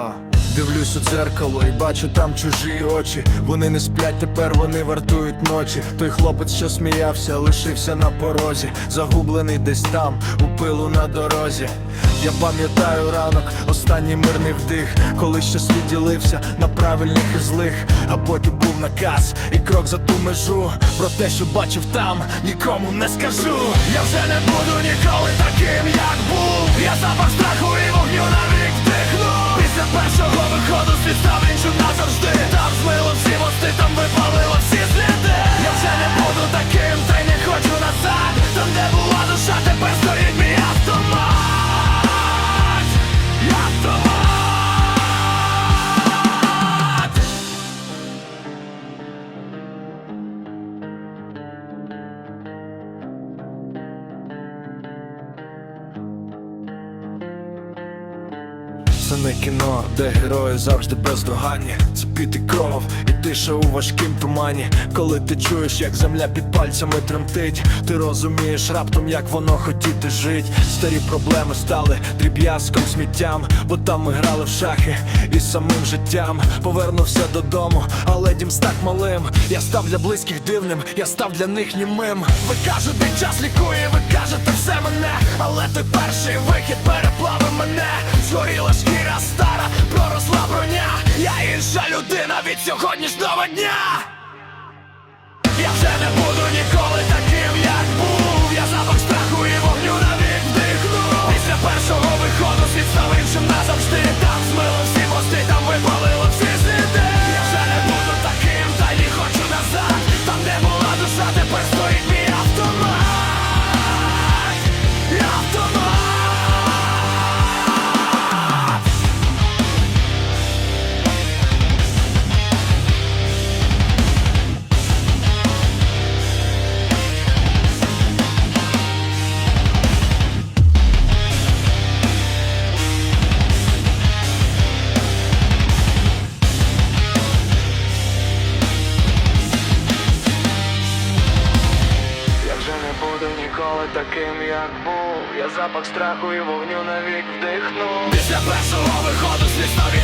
А. Дивлюсь у дзеркало і бачу там чужі очі. Вони не сплять, тепер вони вартують ночі. Той хлопець, що сміявся, лишився на порозі, загублений десь там, у пилу на дорозі. Я пам'ятаю ранок, останній мирний вдих, коли ще світ ділився на правильних і злих, а потім був наказ і крок за ту межу. Про те, що бачив там, нікому не скажу. Я вже не буду ніколи таким, Це не кіно, де герої завжди бездоганні. Це піти кров і тиша у важкім тумані. Коли ти чуєш, як земля під пальцями тремтить Ти розумієш раптом, як воно хотіти жить. Старі проблеми стали дріб'язком, сміттям Бо там ми грали в шахи із самим життям. Повернувся додому, але дім став малим. Я став для близьких дивним, я став для них німим. Ви кажете, час лікує, ви кажете все мене Але той перший вихід переплавив мене Я ніколи таким, як був. Я запах страху і вогню навік вдихну. Після першого виходу з став